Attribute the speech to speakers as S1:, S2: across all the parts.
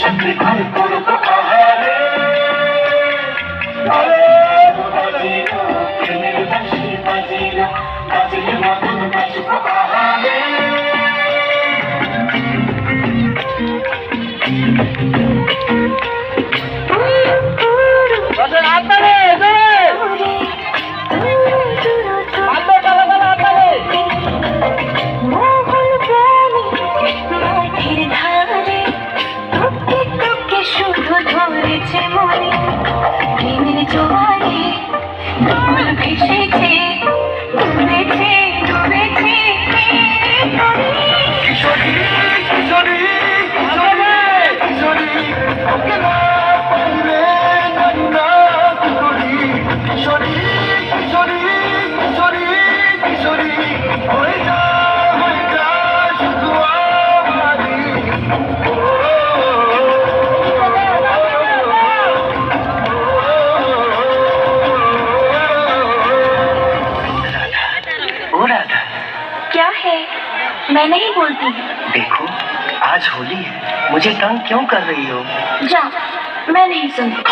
S1: সাথে গান করব আহারে আরে বাজিরা প্রেমের
S2: বাসি বাজিরা
S3: क्या है? मैं नहीं बोलती।
S2: देखो आज होली है। मुझे तंग क्यों कर रही हो?
S3: जा मैं नहीं सुनती।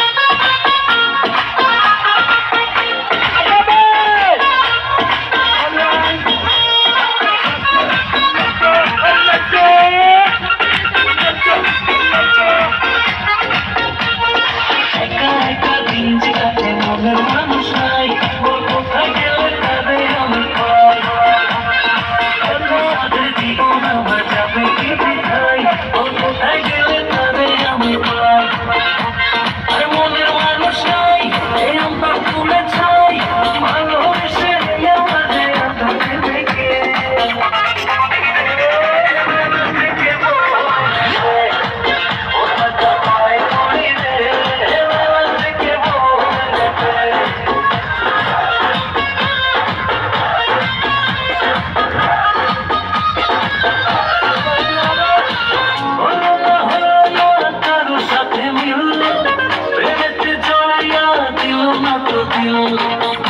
S4: you.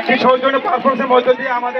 S4: একটি সৌজন্য পারফরমেন্সের মধ্য দিয়ে আমাদের